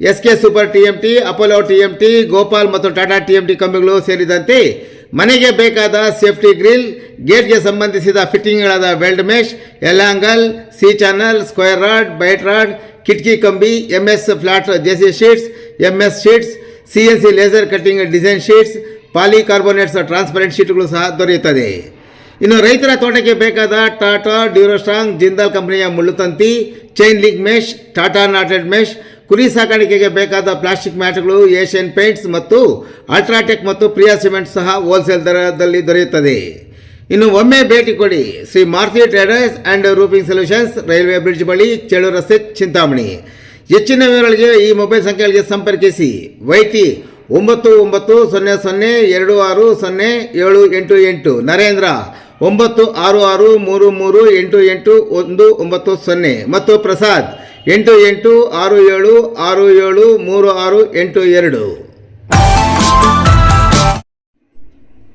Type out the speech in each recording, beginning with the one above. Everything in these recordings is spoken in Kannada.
S K super T M T Apollo T M T Gopal ಮತ್ತು ಟಾಟಾ ಟಿ ಎಂ ಟಿ ಕಂಬಿಗಳು ಸೇರಿದಂತೆ ಮನೆಗೆ ಬೇಕಾದ ಸೇಫ್ಟಿ ಗ್ರಿಲ್, ಗೇಟ್ಗೆ ಸಂಬಂಧಿಸಿದ ಫಿಟ್ಟಿಂಗ್ಗಳಾದ weld mesh L angle C channel, square rod, bright rod, ಕಿಟಕಿ ಕಂಬಿ M S flat JC sheets M S sheets, C N C laser cutting design sheets, polycarbonates transparent ಶೀಟ್ಗಳು ಸಹ ದೊರೆಯುತ್ತದೆ. ಇನ್ನು ರೈತರ ತೋಟಕ್ಕೆ ಬೇಕಾದ ಟಾಟಾ ಡ್ಯೂರೋಸ್ಟ್ರಾಂಗ್ ಜಿಂದಾಲ್ ಕಂಪನಿಯ ಮುಳ್ಳುತಂತಿ, chain link mesh Tata knotted mesh ಕುರಿ ಸಾಕಾಣಿಕೆಗೆ ಬೇಕಾದ ಪ್ಲಾಸ್ಟಿಕ್ ಮ್ಯಾಟ್ಗಳು, ಏಷ್ಯನ್ ಪೇಂಟ್ಸ್ ಮತ್ತು ಅಲ್ಟ್ರಾಟೆಕ್ ಮತ್ತು ಪ್ರಿಯಾ ಸಿಮೆಂಟ್ ಸಹ ಹೋಲ್ಸೇಲ್ ದರದಲ್ಲಿ ದೊರೆಯುತ್ತದೆ. ಇನ್ನು ಒಮ್ಮೆ ಭೇಟಿ ಕೊಡಿ Shri Maruti traders and roofing solutions railway bridge ಬಳಿ ಚೇಳೂರು ರಸ್ತೆ ಚಿಂತಾಮಣಿ. ಹೆಚ್ಚಿನ ವಿವರಗಳಿಗೆ ಈ ಮೊಬೈಲ್ ಸಂಖ್ಯೆಗಳಿಗೆ ಸಂಪರ್ಕಿಸಿ. ವೈಟಿ ಒಂಬತ್ತು ಒಂಬತ್ತು ಸೊನ್ನೆ ಸೊನ್ನೆ ಎರಡು ಆರು ಸೊನ್ನೆ ಏಳು ಎಂಟು ಎಂಟು. ನರೇಂದ್ರ ಒಂಬತ್ತು ಆರು ಆರು ಮೂರು ಮೂರು ಎಂಟು ಎಂಟು ಒಂದು ಒಂಬತ್ತು ಸೊನ್ನೆ. ಮತ್ತು ಪ್ರಸಾದ್, ಎಂಟು ಎಂಟು ಆರು ಏಳು ಆರು ಏಳು ಮೂರು ಆರು ಎಂಟು ಎರಡು.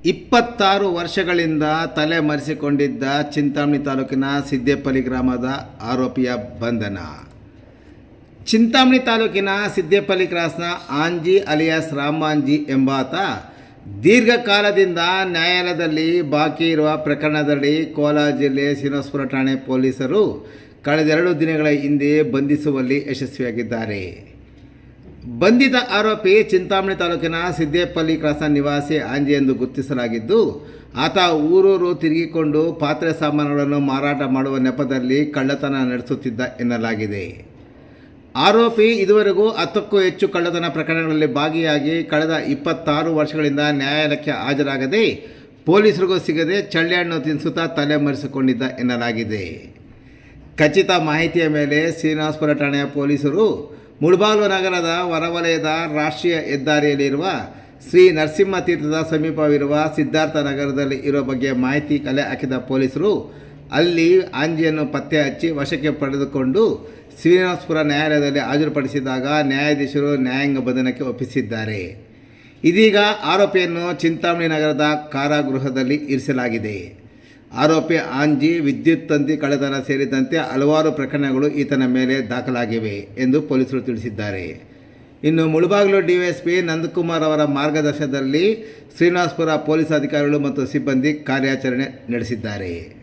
ಇಪ್ಪತ್ತಾರು ವರ್ಷಗಳಿಂದ ತಲೆ ಮರೆಸಿಕೊಂಡಿದ್ದ ಚಿಂತಾಮಣಿ ತಾಲೂಕಿನ ಸಿದ್ದೇಪಲ್ಲಿ ಗ್ರಾಮದ ಆರೋಪಿಯ ಬಂಧನ. ಚಿಂತಾಮಣಿ ತಾಲೂಕಿನ ಸಿದ್ದೇಪಲ್ಲಿ ಕ್ರಾಸ್ನ ಆಂಜಿ ಅಲಿಯಾಸ್ ರಾಮಾಂಜಿ ಎಂಬಾತ ದೀರ್ಘಕಾಲದಿಂದ ನ್ಯಾಯಾಲಯದಲ್ಲಿ ಬಾಕಿ ಇರುವ ಪ್ರಕರಣದಲ್ಲಿ ಕೋಲಾರ ಜಿಲ್ಲೆ ಶ್ರೀನಿವಾಸಪುರ ಠಾಣೆ ಪೊಲೀಸರು ಕಳೆದೆರಡು ದಿನಗಳ ಹಿಂದೆ ಬಂಧಿಸುವಲ್ಲಿ ಯಶಸ್ವಿಯಾಗಿದ್ದಾರೆ. ಬಂಧಿತ ಆರೋಪಿ ಚಿಂತಾಮಣಿ ತಾಲೂಕಿನ ಸಿದ್ದೇಪಲ್ಲಿ ಕ್ರಾಸ ನಿವಾಸಿ ಆಂಜಿ ಎಂದು ಗುರುತಿಸಲಾಗಿದ್ದು, ಆತ ಊರೂರು ತಿರುಗಿಕೊಂಡು ಪಾತ್ರೆ ಸಾಮಾನುಗಳನ್ನು ಮಾರಾಟ ಮಾಡುವ ನೆಪದಲ್ಲಿ ಕಳ್ಳತನ ನಡೆಸುತ್ತಿದ್ದ ಎನ್ನಲಾಗಿದೆ. ಆರೋಪಿ ಇದುವರೆಗೂ ಹತ್ತಕ್ಕೂ ಹೆಚ್ಚು ಕಳ್ಳತನ ಪ್ರಕರಣಗಳಲ್ಲಿ ಭಾಗಿಯಾಗಿ ಕಳೆದ ಇಪ್ಪತ್ತಾರು ವರ್ಷಗಳಿಂದ ನ್ಯಾಯಾಲಯಕ್ಕೆ ಹಾಜರಾಗದೆ ಪೊಲೀಸರಿಗೂ ಸಿಗದೆ ಚಳ್ಳೆಹಣ್ಣು ತಿನ್ನಿಸುತ್ತಾ ತಲೆಮರೆಸಿಕೊಂಡಿದ್ದ ಎನ್ನಲಾಗಿದೆ. ಖಚಿತ ಮಾಹಿತಿಯ ಮೇಲೆ ಶ್ರೀನಿವಾಸಪುರ ಠಾಣೆಯ ಪೊಲೀಸರು ಮುಳಬಾಲು ನಗರದ ಹೊರವಲಯದ ರಾಷ್ಟ್ರೀಯ ಹೆದ್ದಾರಿಯಲ್ಲಿರುವ ಶ್ರೀ ನರಸಿಂಹ ತೀರ್ಥದ ಸಮೀಪವಿರುವ ಸಿದ್ಧಾರ್ಥ ನಗರದಲ್ಲಿ ಇರೋ ಬಗ್ಗೆ ಮಾಹಿತಿ ಕಲೆ ಹಾಕಿದ ಪೊಲೀಸರು ಅಲ್ಲಿ ಆಂಜಿಯನ್ನು ಪತ್ತೆ ಹಚ್ಚಿ ವಶಕ್ಕೆ ಪಡೆದುಕೊಂಡು ಶ್ರೀನಿವಾಸಪುರ ನ್ಯಾಯಾಲಯದಲ್ಲಿ ಹಾಜರುಪಡಿಸಿದಾಗ ನ್ಯಾಯಾಧೀಶರು ನ್ಯಾಯಾಂಗ ಬಂಧನಕ್ಕೆ ಒಪ್ಪಿಸಿದ್ದಾರೆ. ಇದೀಗ ಆರೋಪಿಯನ್ನು ಚಿಂತಾಮಣಿ ನಗರದ ಕಾರಾಗೃಹದಲ್ಲಿ ಇರಿಸಲಾಗಿದೆ. ಆರೋಪಿ ಆಂಜಿ ವಿದ್ಯುತ್ ತಂತಿ ಕಳೆತನ ಸೇರಿದಂತೆ ಹಲವಾರು ಪ್ರಕರಣಗಳು ಈತನ ಮೇಲೆ ದಾಖಲಾಗಿವೆ ಎಂದು ಪೊಲೀಸರು ತಿಳಿಸಿದ್ದಾರೆ. ಇನ್ನು ಮುಳುಬಾಗಿಲು ಡಿವೈಎಸ್ಪಿ ನಂದಕುಮಾರ್ ಅವರ ಮಾರ್ಗದರ್ಶನದಲ್ಲಿ ಶ್ರೀನಿವಾಸಪುರ ಪೊಲೀಸ್ ಅಧಿಕಾರಿಗಳು ಮತ್ತು ಸಿಬ್ಬಂದಿ ಕಾರ್ಯಾಚರಣೆ ನಡೆಸಿದ್ದಾರೆ.